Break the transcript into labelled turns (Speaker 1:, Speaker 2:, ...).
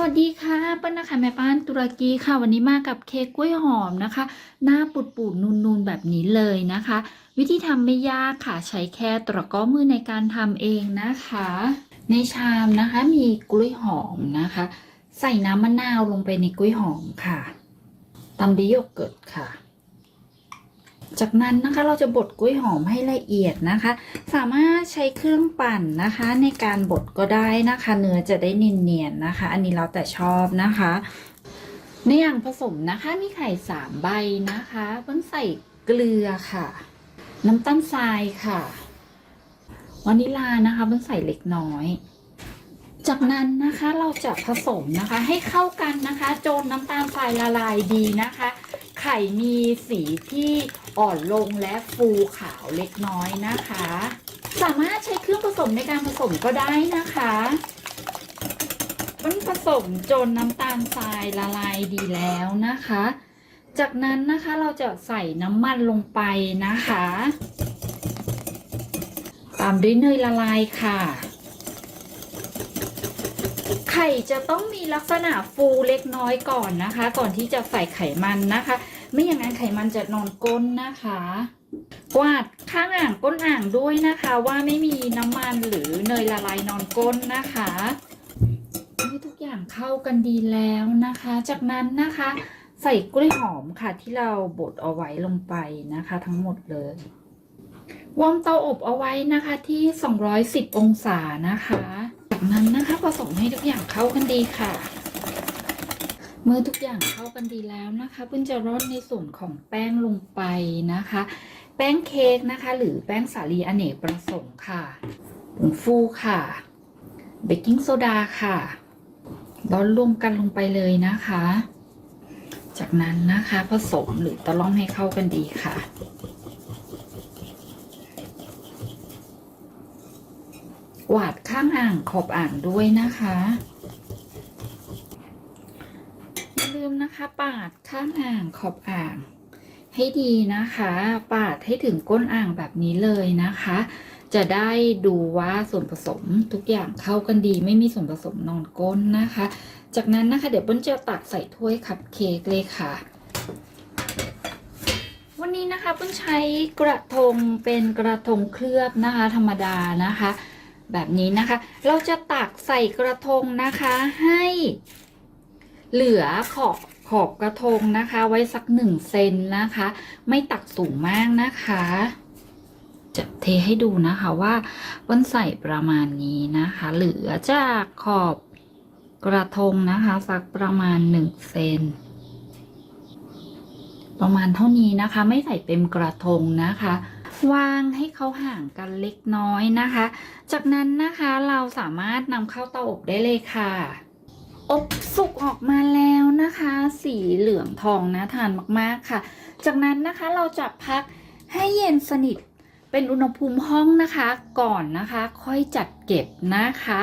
Speaker 1: วัสดีค่ะเปิ้ลนะคะแม่ป้านตุรกีค่ะ วันนี้มากับเค้กกล้วยหอมนะคะ หน้าปุดปูดนูนนูนๆแบบนี้เลยนะคะ วิธีทำไม่ยากค่ะ ใช้แค่ตะก้อมือในการทำเองนะคะ ในชามนะคะมีกล้วยหอมนะคะ ใส่น้ำมะนาวลงไปในกล้วยหอมค่ะตามด้วยโยเกิร์ตค่ะ จากนั้นนะคะเราจะบดกล้วยหอมให้ละเอียดนะคะ สามารถใช้เครื่องปั่นนะคะ ในการบดก็ได้นะคะ เนื้อจะได้เนียนๆนะคะ อันนี้เราแต่ชอบนะคะ ในอย่างผสมนะคะมีไข่สามใบนะคะเพิ่งใส่เกลือค่ะ น้ำตาลทรายค่ะวานิลานะคะเพิ่งใส่เล็กน้อยจากนั้นนะคะเราจะผสมนะคะให้เข้ากันนะคะ จนน้ำตาลทรายละลายดีนะคะ ไข่มีสีที่อ่อนลงและฟูขาวเล็กน้อยนะคะ สามารถใช้เครื่องผสมในการผสมก็ได้นะคะมันผสมจนน้ำตาลทรายละลายดีแล้วนะคะ จากนั้นนะคะเราจะใส่น้ำมันลงไปนะคะ ตามด้วยเนยละลายค่ะ ข่จะต้องมีลักษณะฟูเล็กน้อยก่อนนะคะ ก่อนที่จะใส่ไขมันนะคะ ไม่อย่างนั้นไขมันจะนอนก้นนะคะ กวาดข้างอ่างก้นอ่างด้วยนะคะ ว่าไม่มีน้ำมันหรือเนยละลายนอนก้นนะคะให้ทุกอย่างเข้ากันดีแล้วนะคะ จากนั้นนะคะ ใส่กล้วยหอมค่ะที่เราบดเอาไว้ลงไปนะคะ ทั้งหมดเลยวอร์มเตาอบเอาไว้นะคะที่ 210 องศานะคะ จากนั้นนะคะผสมให้ทุกอย่างเข้ากันดีค่ะ เมื่อทุกอย่างเข้ากันดีแล้วนะคะเพิ่งจะร่อนในส่วนของแป้งลงไปนะคะ แป้งเค้กนะคะ หรือแป้งสาลีอเนกประสงค์ค่ะผงฟูค่ะเบกกิ้งโซดาค่ะร้อนรวมกันลงไปเลยนะคะ จากนั้นนะคะผสมหรือตะล่อมให้เข้ากันดีค่ะ กวาดข้างอ่างขอบอ่างด้วยนะคะอย่าลืมนะคะ ปาดข้างอ่างขอบอ่าง ให้ดีนะคะ ปาดให้ถึงก้นอ่างแบบนี้เลยนะคะ จะได้ดูว่าส่วนผสมทุกอย่างเข้ากันดี ไม่มีส่วนผสมนอนก้นนะคะ จากนั้นนะคะ เดี๋ยวเปิ้ลจะตักใส่ถ้วยคัพเค้กเลยค่ะวันนี้นะคะเปิ้ลใช้กระทงเป็นกระทงเคลือบนะคะ ธรรมดานะคะ แบบนี้นะคะ เราจะตักใส่กระทงนะคะให้เหลือขอบขอบกระทงนะคะ ไว้สักหนึ่งเซนนะคะ ไม่ตักสูงมากนะคะ จะเทให้ดูนะคะว่าวันใส่ประมาณนี้นะคะ เหลือจากขอบกระทงนะคะ สักประมาณหนึ่งเซนประมาณเท่านี้นะคะ ไม่ใส่เต็มกระทงนะคะ วางให้เขาห่างกันเล็กน้อยนะคะ จากนั้นนะคะเราสามารถนำเข้าเตาอบได้เลยค่ะ อบสุกออกมาแล้วนะคะ สีเหลืองทองนะทานมากๆค่ะ จากนั้นนะคะเราจะพักให้เย็นสนิทเป็นอุณหภูมิห้องนะคะก่อนนะคะ ค่อยจัดเก็บนะคะ